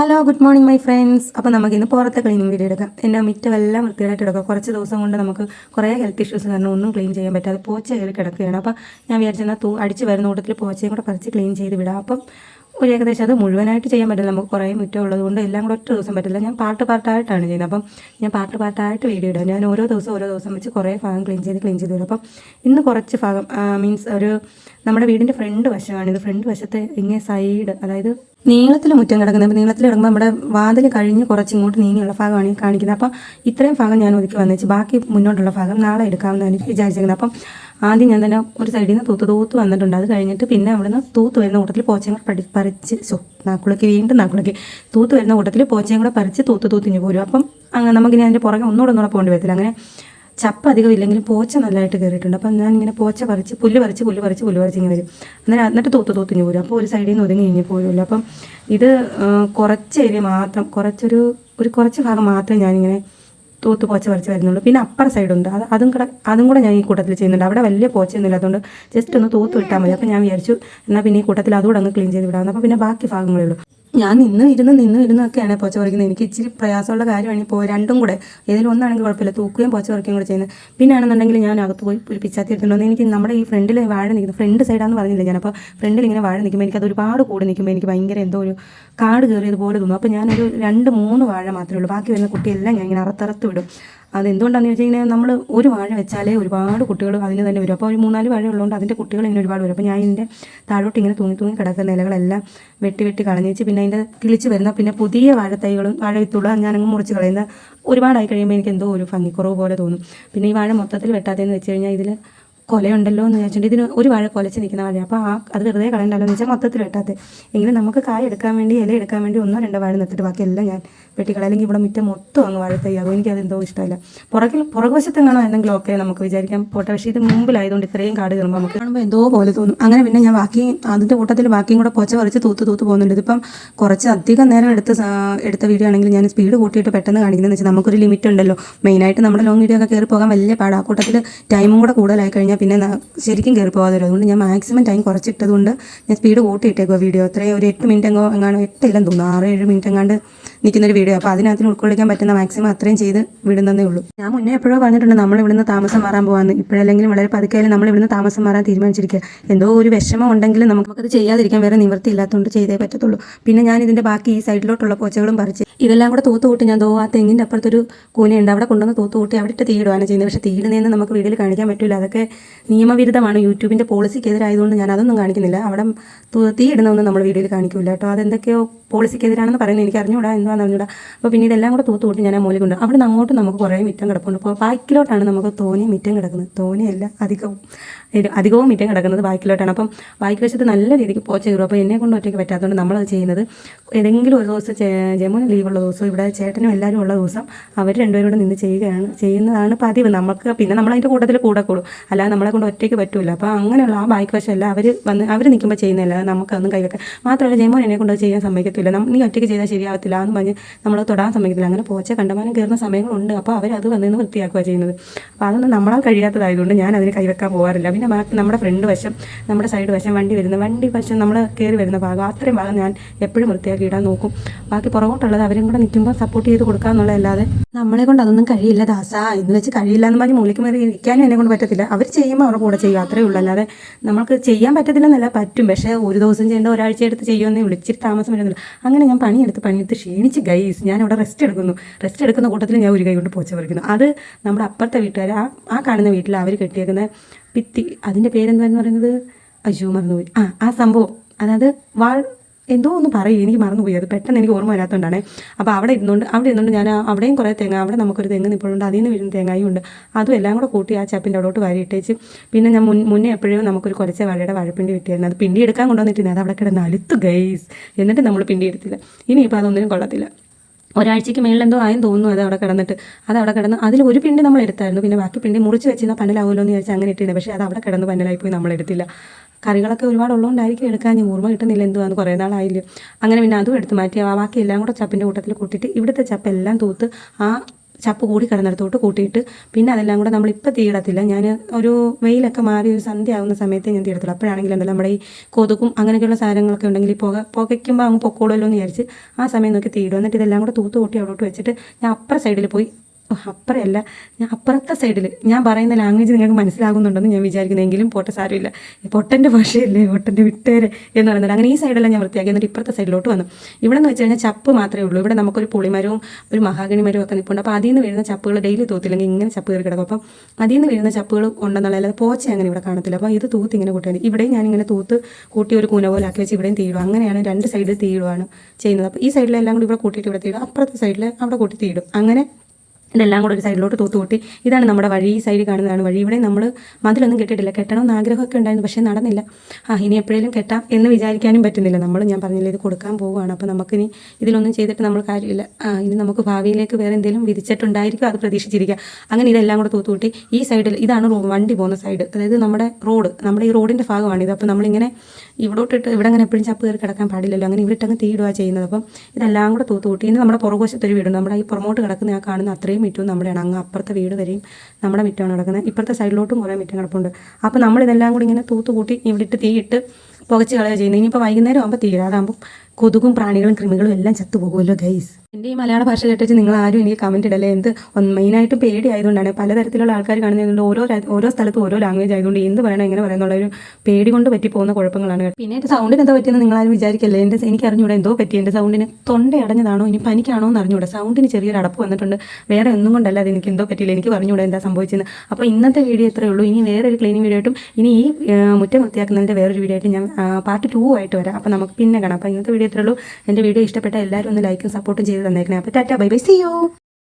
Hello good morning my friends അപ്പോൾ നമുക്ക് ഇന്ന് പുറത്തെ ക്ലീനിങ് വീഡിയോ എടുക്കാം. എന്റെ മിറ്റമെല്ലാം വൃത്തിയായിട്ട് എടുക്കാം കുറച്ച് ദിവസം കൊണ്ട് നമുക്ക് കുറേ ഹെൽത്ത് ഇഷ്യൂസ് കാരണം ഒന്നും ക്ലീൻ ചെയ്യാൻ പറ്റാതെ പോച്ച കയറി കിടക്കുകയാണ്. അപ്പോൾ ഞാൻ വിചാരിച്ചെന്നാൽ തൂ അടിച്ച് വരുന്ന കൂട്ടത്തിൽ പോച്ചയും കൂടെ പറിച്ച് ക്ലീൻ ചെയ്ത് വിടാം. അപ്പം ഒരു ഏകദേശം അത് മുഴുവനായിട്ട് ചെയ്യാൻ പറ്റില്ല. നമുക്ക് കുറേ മുറ്റം ഉള്ളത് കൊണ്ട് എല്ലാം കൂടെ ഒറ്റ ദിവസം പറ്റില്ല. ഞാൻ പാർട്ട് പാർട്ടായിട്ടാണ് ചെയ്യുന്നത്. അപ്പം ഞാൻ പാർട്ട് പാർട്ടായിട്ട് വീഡിയോ ഇടാം. ഞാൻ ഓരോ ദിവസം ഓരോ ദിവസം വെച്ച് കുറേ ഭാഗം ക്ലീൻ ചെയ്ത് ക്ലീൻ ചെയ്ത് വരും അപ്പം ഇന്ന് കുറച്ച് ഭാഗം മീൻസ് ഒരു നമ്മുടെ വീടിന്റെ ഫ്രണ്ട് വശമാണ്. ഇത് ഫ്രണ്ട് വശത്തെ ഇങ്ങനെ സൈഡ് അതായത് നീളത്തിൽ മുറ്റം കിടക്കുന്നത്. അപ്പോൾ നീളത്തിൽ കിടക്കുമ്പോൾ നമ്മുടെ വാതിൽ കഴിഞ്ഞ് കുറച്ച് ഇങ്ങോട്ട് നീങ്ങിയുള്ള ഭാഗമാണ് കാണിക്കുന്നത്. അപ്പം ഇത്രയും ഭാഗം ഞാൻ ഒതുക്കി വന്നേച്ച്. ബാക്കി മുന്നോട്ടുള്ള ഭാഗം നാളെ എടുക്കാമെന്നാണ് വിചാരിച്ചിരിക്കുന്നത് അപ്പം ആദ്യം ഞാൻ തന്നെ ഒരു സൈഡിൽ നിന്ന് തൂത്ത് തൂത്ത് വന്നിട്ടുണ്ട്. അത് കഴിഞ്ഞിട്ട് പിന്നെ അവിടുന്ന് തൂത്ത് വരുന്ന കൂട്ടത്തിൽ പോച്ചയും പടി പറിച്ച് സോ നാക്കുളക്കി വീണ്ടും നാക്കുളക്കി. തൂത്ത് വരുന്ന കൂട്ടത്തിൽ പോച്ചയും കൂടെ പറിച്ച് തൂത്ത് തൂത്തിഞ്ഞ് പോരും. അപ്പം അങ്ങനെ നമുക്ക് ഇനി അതിന്റെ പുറകെ ഒന്നുകൂടെ ഒന്നുകൂടെ പോകേണ്ടി വരത്തില്ല. അങ്ങനെ ചപ്പ അധികം ഇല്ലെങ്കിലും പോച്ച നല്ലതായിട്ട് കയറിയിട്ടുണ്ട്. അപ്പം ഞാൻ ഇങ്ങനെ പോച്ച പറിച്ച് പുല്ല് പറിച്ച് പുല്ല് പറിച്ച് പുല്ല് പറിച്ച് ഇങ്ങനെ വരും. അന്നേരം എന്നിട്ട് തൂത്ത് തൂത്തിഞ്ഞ് പോരും. അപ്പോൾ ഒരു സൈഡിൽ നിന്ന് ഒതുങ്ങി കഴിഞ്ഞ് പോരുമല്ലോ അപ്പം ഇത് കുറച്ച് ഏരിയ മാത്രം കുറച്ചൊരു ഒരു കുറച്ച് ഭാഗം മാത്രം ഞാനിങ്ങനെ തൂത്ത് പോച്ച വരച്ച് വരുന്നുള്ളൂ. പിന്നെ അപ്പർ സൈഡുണ്ട് അത് അതും കൂടെ അതും കൂടെ ഞാൻ ഈ കൂട്ടത്തിൽ ചെയ്യുന്നുണ്ട്. അവിടെ വലിയ പോച്ചയൊന്നും ഇല്ലാത്തതുകൊണ്ട് ജസ്റ്റ് ഒന്ന് തൂത്ത് വിട്ടാൽ മതി. അപ്പം ഞാൻ വിചാരിച്ചു എന്നാൽ പിന്നെ ഈ കൂട്ടത്തിൽ അതുകൂടെ അങ്ങ് ക്ലീൻ ചെയ്ത് വിടാമെന്ന്. അപ്പോൾ പിന്നെ ബാക്കി ഭാഗങ്ങളേ ഉള്ളൂ. ഞാൻ നിന്ന് ഇരുന്ന് നിന്ന് ഇരുന്നൊക്കെയാണ് പോച്ച പറിക്കുന്നത്. എനിക്ക് ഇച്ചിരി പ്രയാസമുള്ള കാര്യമാണ് ഇപ്പോൾ രണ്ടും കൂടെ. ഏതെങ്കിലും ഒന്നാണെങ്കിൽ കുഴപ്പമില്ല. തൂക്കുകയും പോച്ച പറിക്കുകയും കൂടെ ചെയ്യുന്നത്. പിന്നെ ആണെന്നുണ്ടെങ്കിൽ ഞാൻ അകത്ത് പോയി ഒരു പിച്ചാത്തി എടുത്തിട്ടുണ്ട്. എനിക്ക് നമ്മുടെ ഈ ഫ്രണ്ടിൽ വാഴ നിൽക്കുന്നത് ഫ്രണ്ട് സൈഡാന്ന് പറഞ്ഞില്ല ഞാൻ? അപ്പോൾ ഫ്രണ്ടിൽ ഇങ്ങനെ വാഴ നിൽക്കുമ്പോൾ എനിക്കത് ഒരുപാട് കൂടി നിൽക്കുമ്പോൾ എനിക്ക് ഭയങ്കര എന്തോ ഒരു കാട് കയറിയതുപോലെ തോന്നും. അപ്പോൾ ഞാനൊരു രണ്ട് മൂന്ന് വാഴ മാത്രമേ ഉള്ളൂ. ബാക്കി വരുന്ന കുട്ടിയെല്ലാം ഞാൻ ഇങ്ങനെ അറുത്തറുത്ത് വിടും. അതെന്തുകൊണ്ടാണെന്ന് കഴിഞ്ഞാൽ നമ്മൾ ഒരു വാഴ വെച്ചാലേ ഒരുപാട് കുട്ടികൾ അതിന് തന്നെ വരും. അപ്പോൾ ഒരു മൂന്നാൽ വാഴ ഉള്ളതുകൊണ്ട് അതിന്റെ കുട്ടികൾ ഇങ്ങനെ ഒരുപാട് വരും. അപ്പോൾ ഞാൻ ഇതിന്റെ താഴോട്ട് ഇങ്ങനെ തൂങ്ങി തൂങ്ങി കിടക്കുന്ന ഇലകളെല്ലാം വെട്ടി വെട്ടി കളഞ്ഞേച്ച് പിന്നെ അതിന്റെ കിളിച്ച് വരുന്ന പിന്നെ പുതിയ വാഴത്തൈകളും വാഴ വിത്തുകളും ഞാനങ്ങ് മുറിച്ച് കളയുന്ന ഒരുപാടായി കഴിയുമ്പോൾ എനിക്ക് എന്തോ ഒരു ഭംഗിക്കുറവ് പോലെ തോന്നും. പിന്നെ ഈ വാഴ മൊത്തത്തിൽ വെട്ടാത്തതെന്ന് വെച്ച് കഴിഞ്ഞാൽ ഇതിൽ കൊലയുണ്ടല്ലോ എന്ന് വിചാരിച്ചിട്ട് ഇതിന് ഒരു വാഴ കൊലച്ച് നിൽക്കുന്ന വാഴ അപ്പോൾ ആ അത് വെറുതെ കളയണ്ടല്ലോ എന്ന് വെച്ചാൽ മൊത്തത്തിൽ വെട്ടാത്തെ. എങ്കിലും നമുക്ക് കായ എടുക്കാൻ വേണ്ടി ഇല എടുക്കാൻ വേണ്ടി ഒന്നോ രണ്ടോ വാഴ നിർത്തിട്ട് ബാക്കിയെല്ലാം ഞാൻ വെട്ടിക്കള അല്ലെങ്കിൽ ഇവിടെ മുറ്റം മൊത്തം അങ്ങ് വാഴ തയ്യാകും എനിക്ക് എന്തോ ഇഷ്ടമല്ല. പുറകിൽ പുറകുവശത്തെങ്ങാണോ എന്തെങ്കിലും ഓക്കെ നമുക്ക് വിചാരിക്കാം പോട്ടെ. പക്ഷേ ഇത് മുമ്പിലായതുകൊണ്ട് ഇത്രയും കാട് കയറുമ്പോൾ നമുക്ക് കാണുമ്പോൾ എന്തോ പോലെ തോന്നും. അങ്ങനെ പിന്നെ ഞാൻ ബാക്കി അതിന്റെ കൂട്ടത്തിൽ ബാക്കിയും കൂടെ പൊച്ച പറിച്ച് തൂത്ത് തൂത്ത് പോകുന്നുണ്ട്. ഇതിപ്പം കുറച്ച് അധികം നേരം എടുത്ത് എടുത്ത വീഡിയോ ആണെങ്കിൽ ഞാൻ സ്പീഡ് കൂട്ടിയിട്ട് പെട്ടെന്ന് കാണിക്കുന്നതെന്ന് വെച്ചാൽ നമുക്കൊരു ലിമിറ്റ് ഉണ്ടല്ലോ. മെയിനായിട്ട് നമ്മുടെ ലോങ് വീഡിയോ ഒക്കെ കയറി പോകാൻ വലിയ പാടാ. കൂട്ടത്തിൽ ടൈമും കൂടെ കൂടുതലായി കഴിഞ്ഞാൽ പിന്നെ ശരിക്കും കയറി പോകാതെ അതുകൊണ്ട് ഞാൻ മാക്സിമം ടൈം കുറച്ചിട്ടതുകൊണ്ട് ഞാൻ സ്പീഡ് കൂട്ടിയിട്ടേക്കുക വീഡിയോ അത്രയും ഒരു എട്ട് മിനിറ്റ് എങ്ങോ എങ്ങാണ്ട് എട്ടില്ലെന്ന് തോന്നുന്നു. ആറ് ഏഴ് മിനിറ്റ് എങ്ങാണ്ട് നിൽക്കുന്ന ഒരു വീഡിയോ. അപ്പോൾ അതിനകത്തിന് ഉൾക്കൊള്ളിക്കാൻ പറ്റുന്ന മാക്സിമം അത്രയും ചെയ്ത് വിടുന്നതേ ഉള്ളൂ. ഞാൻ മുന്നേ എപ്പോഴോ പറഞ്ഞിട്ടുണ്ട് നമ്മൾ ഇവിടുന്ന് താമസം മാറാൻ പോകാമെന്ന് ഇപ്പോഴല്ലെങ്കിലും വളരെ പതുക്കെയായാലും നമ്മൾ ഇവിടുന്ന് താമസം മാറാൻ തീരുമാനിച്ചിരിക്കുക എന്തോ ഒരു വിഷമം ഉണ്ടെങ്കിലും നമുക്കത് ചെയ്യാതിരിക്കാൻ വേറെ നിവൃത്തി ഇല്ലാത്തതുകൊണ്ട് ചെയ്തേ പറ്റത്തുള്ളൂ. പിന്നെ ഞാൻ ഇതിന്റെ ബാക്കി ഈ സൈഡിലോട്ടുള്ള പോച്ചകളും പറിച്ച് ഇതെല്ലാം കൂടെ തൂത്ത് കൂട്ടി ഞാൻ ദോ ആ തെങ്ങിന്റെ അപ്പുറത്തൊരു കൂനയുണ്ട്. അവിടെ കൊണ്ടുവന്ന് തൂത്ത് കൂട്ടി അവിടെ തീയിടുകയാണ് ചെയ്യുന്നത്. പക്ഷേ തീയിടുന്നതെന്ന് നമുക്ക് വീഡിയോയിൽ കാണിക്കാൻ പറ്റില്ല അതൊക്കെ നിയമവിരുദ്ധമാണ്. യൂട്യൂബിന്റെ പോളിസിക്കെതിരായതുകൊണ്ട് ഞാൻ അതൊന്നും കാണിക്കുന്നില്ല. അവിടെ തു- തീയിടുന്നതൊന്നും നമ്മൾ വീഡിയോയിൽ കാണിക്കില്ല കേട്ടോ. അതെന്തൊക്കെയോ പോളിസിക്കെതിരാണെന്ന് പറയുന്നത്. എനിക്ക് അറിഞ്ഞൂടാ എന്താണെന്ന് അറിഞ്ഞൂടാ അപ്പോൾ പിന്നെ ഇതെല്ലാം കൂടെ തൂത്ത് തൂട്ട് ഞാൻ ആ കൊണ്ട് അവിടെ നിന്ന് അങ്ങോട്ട് നമുക്ക് കുറേ മിറ്റം കിടപ്പുണ്ട്. അപ്പോൾ ബാക്കിലോട്ടാണ് നമുക്ക് തോനെ മിറ്റം കിടക്കുന്നത്. തോനെയല്ല അധികവും. അധികവും മിറ്റം കിടക്കുന്നത് ബാക്കിലോട്ടാണ്. അപ്പം ബാക്കി വശത്ത് നല്ല രീതിക്ക് പോച്ച കയറും. അപ്പോൾ എന്നെ കൊണ്ട് ഒറ്റയ്ക്ക് പറ്റാത്തതുകൊണ്ട് നമ്മളത് ചെയ്യുന്നത് ഏതെങ്കിലും ഒരു ദിവസം ജമുന ലീവുള്ള ദിവസം ഇവിടെ ചേട്ടനും എല്ലാവരും ഉള്ള ദിവസം അവർ രണ്ടുപേരും കൂടെ നിന്ന് ചെയ്യുകയാണ് ചെയ്യുന്നതാണ് പതിവ്. നമുക്ക് പിന്നെ നമ്മൾ അതിന്റെ കൂട്ടത്തിൽ കൂടെ കൂടും. അല്ലാതെ നമ്മളെ കൊണ്ട് ഒറ്റയ്ക്ക് പറ്റില്ല അപ്പോൾ അങ്ങനെയുള്ള ആ ബാക്കി വശമല്ല. അവർ വന്ന് അവർ നിൽക്കുമ്പോൾ ചെയ്യുന്നില്ല നമുക്കതൊന്നും കൈവെക്കാം മാത്രമല്ല ജമുന എന്നെ കൊണ്ട് ചെയ്യാൻ സമ്മതിക്കത്തില്ല. നീ ഒറ്റയ്ക്ക് ചെയ്താൽ ശരിയാവത്തില്ല എന്ന് പറഞ്ഞ് നമ്മൾ തൊടാൻ സമയത്തില്ല അങ്ങനെ പോച്ച കണ്ടമാനം കയറുന്ന സമയങ്ങളുണ്ട്. അപ്പോൾ അവരത് വന്നിന്ന് വൃത്തിയാക്കുക ചെയ്യുന്നത്. അപ്പോൾ അതൊന്നും നമ്മളാൽ കഴിയാത്തതായതുകൊണ്ട് ഞാൻ അതിന് കൈവെക്കാൻ പോകാറില്ല പിന്നെ നമ്മുടെ ഫ്രണ്ട് വശം നമ്മുടെ സൈഡ് വശം വണ്ടി വരുന്ന വണ്ടി വശം നമ്മൾ കയറി വരുന്ന ഭാഗം അത്രയും ഭാഗം ഞാൻ എപ്പോഴും വൃത്തിയാക്കി ഇടാൻ നോക്കും. ബാക്കി പുറകോട്ടുള്ളത് അവരും കൂടെ നിൽക്കുമ്പോൾ സപ്പോർട്ട് ചെയ്ത് കൊടുക്കാന്നുള്ളതല്ലാതെ നമ്മളെ കൊണ്ട് അതൊന്നും കഴിയില്ല ദാസ. എന്ന് വെച്ച് കഴിയില്ല എന്ന് പറഞ്ഞ് മൂലിക്ക് മേറി ഇരിക്കാനും എന്നെ കൊണ്ട് പറ്റത്തില്ല. അവർ ചെയ്യുമ്പോൾ അവരുടെ കൂടെ ചെയ്യും. അത്രേ ഉള്ളൂ. അല്ലാതെ നമുക്ക് ചെയ്യാൻ പറ്റത്തില്ലെന്നല്ല പറ്റും. പക്ഷേ ഒരു ദിവസം ചെയ്യേണ്ട ഒരാഴ്ച എടുത്ത് ചെയ്യുമെന്നേ വിളിച്ചിട്ട് താമസം വരുന്നില്ല. അങ്ങനെ ഞാൻ പണിയെടുത്ത് പണിയെടുത്ത് ക്ഷീണിച്ച് ഗൈസ് ഞാൻ അവിടെ റെസ്റ്റ് എടുക്കുന്നു. റെസ്റ്റ് എടുക്കുന്ന കൂട്ടത്തിൽ ഞാൻ ഒരു കൈ കൊണ്ട് പോച്ച പറിക്കുന്നു. അത് നമ്മുടെ അപ്പുറത്തെ വീട്ടുകാർ ആ ആ കാണുന്ന വീട്ടിൽ അവർ കെട്ടിയേക്കുന്ന ഭിത്തി അതിന്റെ പേരെന്താന്ന് പറയുന്നത്? അയ്യോ മറന്നുപോയി. ആ ആ സംഭവം. അതായത് വാൾ എന്തോ ഒന്ന് പറയും എനിക്ക് മറന്നുപോയി. അത് പെട്ടെന്ന് എനിക്ക് ഓർമ്മ വരാത്തതുകൊണ്ടാണ് അപ്പോൾ അവിടെ ഇരുന്നുകൊണ്ട് അവിടെ ഇരുന്നുകൊണ്ട് ഞാൻ അവിടെയും കുറേ തേങ്ങ അവിടെ നമുക്കൊരു തെങ്ങ് നിപ്പോഴുണ്ട് അതിൽ നിന്ന് വീഴുന്ന തേങ്ങയും ഉണ്ട്. അതും എല്ലാം കൂടെ കൂട്ടി ആ ചപ്പിന്റെ അവിടോട്ട് വാരി ഇട്ടേച്ച് പിന്നെ ഞാൻ മുൻ മുന്നേ എപ്പോഴും നമുക്കൊരു കുറച്ച് വഴയുടെ വഴപ്പിണ്ടി കിട്ടിയായിരുന്നു. അത് പിണ്ടി എടുക്കാൻ കൊണ്ടുവന്നിട്ടില്ല അത് അവിടെ കിടന്ന് അലുത്ത് ഗൈസ് എന്നിട്ട് നമ്മൾ പിണ്ടി എടുത്തില്ല. ഇനിയിപ്പോൾ അതൊന്നിനും കൊള്ളത്തില്ല. ഒരാഴ്ചയ്ക്ക് മേളിൽ എന്തോ ആയെന്ന് തോന്നുന്നു അത് അവിടെ കിടന്നിട്ട്. അത് അവിടെ കിടന്ന് അതിൽ ഒരു പിണ്ടി നമ്മൾ എടുത്തായിരുന്നു. പിന്നെ ബാക്കി പിണ്ടി മുറിച്ച് വെച്ചിരുന്ന പന്നലാവുമല്ലോ എന്ന് ചോദിച്ചാൽ അങ്ങനെ ഇട്ടിരുന്നത്. പക്ഷേ അത് അവിടെ കിടന്ന് പന്നലായി പോയി നമ്മൾ എടുത്തില്ല. കറികളൊക്കെ ഒരുപാട് ഉള്ളതുകൊണ്ടായിരിക്കും എടുക്കാൻ. ഞാൻ ഓർമ്മ കിട്ടുന്നില്ല എന്തുവാന്ന് കുറേ നാളായില്ലേ. അങ്ങനെ പിന്നെ അതും എടുത്ത് മാറ്റി. ആ ബാക്കി എല്ലാം കൂടെ ചപ്പിന്റെ കൂട്ടത്തിൽ കൂട്ടിയിട്ട് ഇവിടുത്തെ ചപ്പ് എല്ലാം തൂത്ത് ആ ചപ്പ് കൂടി കിടന്നിടത്തോട്ട് കൂട്ടിയിട്ട് പിന്നെ അതെല്ലാം കൂടെ നമ്മളിപ്പോൾ തീയിടത്തില്ല ഞാൻ ഒരു വെയിലൊക്കെ മാറി ഒരു സന്ധ്യ ആവുന്ന സമയത്ത് ഞാൻ തീയിടത്തുള്ളൂ അപ്പോഴാണെങ്കിൽ ഉണ്ടല്ലോ നമ്മുടെ ഈ കൊതുകും അങ്ങനെയൊക്കെയുള്ള സാധനങ്ങളൊക്കെ ഉണ്ടെങ്കിൽ പുക പുകയ്ക്കുമ്പോൾ അങ്ങ് പൊക്കോളുമല്ലോ എന്ന് വിചാരിച്ച് ആ സമയം നോക്കി തീയിടും എന്നിട്ട് ഇതെല്ലാം കൂടെ തൂത്ത് കൂട്ടി അവിടോട്ട് വെച്ചിട്ട് ഞാൻ അപ്പുറ സൈഡിൽ പോയി അപ്പുറമല്ല ഞാൻ അപ്പുറത്തെ സൈഡിൽ ഞാൻ പറയുന്ന ലാംഗ്വേജ് നിങ്ങൾക്ക് മനസ്സിലാകുന്നുണ്ടെന്ന് ഞാൻ വിചാരിക്കുന്നെങ്കിലും പോട്ടെ സാരമില്ല. പൊട്ടന്റെ ഭാഷയല്ലേ പൊട്ടന്റെ വിട്ടേരെ എന്ന് പറയുന്നത്. അങ്ങനെ ഈ സൈഡെല്ലാം ഞാൻ വൃത്തിയാക്കി. എന്നിട്ട് ഇപ്പുറത്തെ സൈഡിലോട്ട് വന്നു. ഇവിടെ എന്ന് വെച്ച് കഴിഞ്ഞാൽ ചപ്പ് മാത്രമേ ഉള്ളൂ. ഇവിടെ നമുക്കൊരു പുളിമരവും ഒരു മഹാഗണി മരവും ഒക്കെ നിൽപ്പുണ്ട് അപ്പോൾ അതിൽ നിന്ന് വരുന്ന ചപ്പുകൾ ഡെയിലി തൂത്തില്ലെങ്കിൽ ഇങ്ങനെ ചപ്പ് കയറി കിടക്കും. അപ്പം അതിൽ നിന്ന് വരുന്ന ചപ്പുകൾ ഉണ്ടെന്നുള്ള അല്ലാതെ പോച്ച അങ്ങനെ ഇവിടെ കാണത്തില്ല. അപ്പോൾ ഇത് തൂത്ത് ഇങ്ങനെ കൂട്ടിയാൽ ഇവിടെയും ഞാനിങ്ങനെ തൂത്ത് കൂട്ടി ഒരു കൂന പോലെ ആക്കി വെച്ച് ഇവിടെയും തീയിടും. അങ്ങനെയാണ് രണ്ട് സൈഡ് തീയിടുവാണ് ചെയ്യുന്നത്. അപ്പോൾ ഈ സൈഡിലെല്ലാം കൂടി ഇവിടെ കൂട്ടിയിട്ട് ഇവിടെ തീയിടും. അപ്പുറത്തെ സൈഡിൽ അവിടെ കൂട്ടി തീയിടും. അങ്ങനെ ഇതെല്ലാം കൂടെ ഒരു സൈഡിലോട്ട് തൂത്ത് കൂട്ടി. ഇതാണ് നമ്മുടെ വഴി. ഈ സൈഡിൽ കാണുന്നതാണ് വഴി. ഇവിടെ നമ്മൾ മതിലൊന്നും കെട്ടിയിട്ടില്ല. കെട്ടണമെന്ന് ആഗ്രഹമൊക്കെ ഉണ്ടായിരുന്നു പക്ഷേ നടന്നില്ല. ആ ഇനി എപ്പോഴേലും കെട്ടാം എന്ന് വിചാരിക്കാനും പറ്റുന്നില്ല. നമ്മൾ ഞാൻ പറഞ്ഞില്ല ഇത് കൊടുക്കാൻ പോവുകയാണ്. അപ്പോൾ നമുക്കിനി ഇതിലൊന്നും ചെയ്തിട്ട് നമ്മൾ കാര്യമില്ല. ഇനി നമുക്ക് ഭാവിയിലേക്ക് വേറെ എന്തെങ്കിലും വിധിച്ചിട്ടുണ്ടായിരിക്കും അത് പ്രതീക്ഷിച്ചിരിക്കുക. അങ്ങനെ ഇതെല്ലാം കൂടെ തൂത്ത് കൂട്ടി ഈ സൈഡിൽ ഇതാണ് വണ്ടി പോകുന്ന സൈഡ്. അതായത് നമ്മുടെ റോഡ്. നമ്മുടെ ഈ റോഡിന്റെ ഭാഗമാണിത് അപ്പോൾ നമ്മളിങ്ങനെ ഇവിടോട്ടിട്ട് ഇവിടെ അങ്ങനെ എപ്പോഴും ചപ്പ് കയറി കിടക്കാൻ പാടില്ലല്ലോ. അങ്ങനെ ഇവിടെ ഇട്ടങ്ങ് തീയിടുക ചെയ്യുന്നത്. അപ്പം ഇതെല്ലാം കൂടെ തൂത്ത് കൂട്ടി. ഇനി നമ്മുടെ പുറകുവശത്തൊരു വീടുണ്ട്. നമ്മുടെ ഈ പുറമോട്ട് കിടക്കുന്ന ആ കാണുന്ന അത്രയും മിറ്റവും നമ്മുടെയാണ്. അങ്ങ് അപ്പുറത്തെ വീട് വരെയും നമ്മുടെ മിറ്റമാണ് കിടക്കുന്നത്. ഇപ്പുറത്തെ സൈഡിലോട്ടും കുറേ മിറ്റം കിടപ്പുണ്ട്. അപ്പോൾ നമ്മളിതെല്ലാം കൂടി ഇങ്ങനെ തൂത്ത് കൂട്ടി ഇവിടെ ഇട്ട് തീയിട്ട് പുകച്ച് കളയുക ചെയ്യുന്നത്. ഇനിയിപ്പോൾ വൈകുന്നേരം ആകുമ്പോൾ തീരും അതാകുമ്പോൾ കൊതുകും പ്രാണികളും കൃമികളും എല്ലാം ചത്തുപോകുമല്ലോ ഗൈസ് എന്റെ ഈ മലയാള ഭാഷ കേട്ടിട്ട് നിങ്ങൾ ആരും എനിക്ക് കമന്റ് ഇടല്ലേ? എന്ത് മെയിനായിട്ട് പേടി ആയതുകൊണ്ടാണ് പലതരത്തിലുള്ള ആൾക്കാർ കാണുന്നതുകൊണ്ട് ഓരോ ഓരോ സ്ഥലത്തും ഓരോ ലാംഗ്വേജ് ആയതുകൊണ്ട് എന്ത് പറയണം എങ്ങനെ പറയണം എന്നുള്ള ഒരു പേടി കൊണ്ട് പറ്റി പോകുന്ന കുഴപ്പങ്ങളാണ്. പിന്നെ എന്റെ സൗണ്ടിന് എന്തോ പറ്റിയെന്ന് നിങ്ങൾ ആരും വിചാരിക്കല്ലേ? എന്റെ എനിക്ക് അറിഞ്ഞൂടെ എന്തോ പറ്റി. എന്റെ സൗണ്ടിന് തൊണ്ട അടഞ്ഞതാണോ? ഇനി പനിക്കാണോ എന്ന് അറിഞ്ഞൂടെ. സൗണ്ടിന് ചെറിയൊരു അടപ്പ് വന്നിട്ടുണ്ട്. വേറെ ഒന്നും കൊണ്ടല്ല അത് എനിക്ക് എന്തോ പറ്റിയില്ല. എനിക്ക് പറഞ്ഞൂടെ എന്താ സംഭവിച്ചെന്ന്. അപ്പോൾ ഇന്നത്തെ വീഡിയോ ഇത്രയേ ഉള്ളൂ. ഇനി വേറൊരു ക്ലീനിങ് വീഡിയോ ആയിട്ടും ഇനി ഈ മുറ്റം വൃത്തിയാക്കുന്നതിന്റെ വേറൊരു വീഡിയോ ആയിട്ട് ഞാൻ പാർട്ട് ടു ആയിട്ട് വരാം. അപ്പോൾ നമുക്ക് പിന്നെ കാണാം. അപ്പോൾ ഇന്നത്തെ വീഡിയോ ഇത്രയേ ഉള്ളൂ. എന്റെ വീഡിയോ ഇഷ്ടപ്പെട്ട എല്ലാവരും ഒന്ന് ലൈക്കും സപ്പോർട്ടും ചെയ്ത് തന്നേക്കണേ. അപ്പോൾ tata bye bye. See you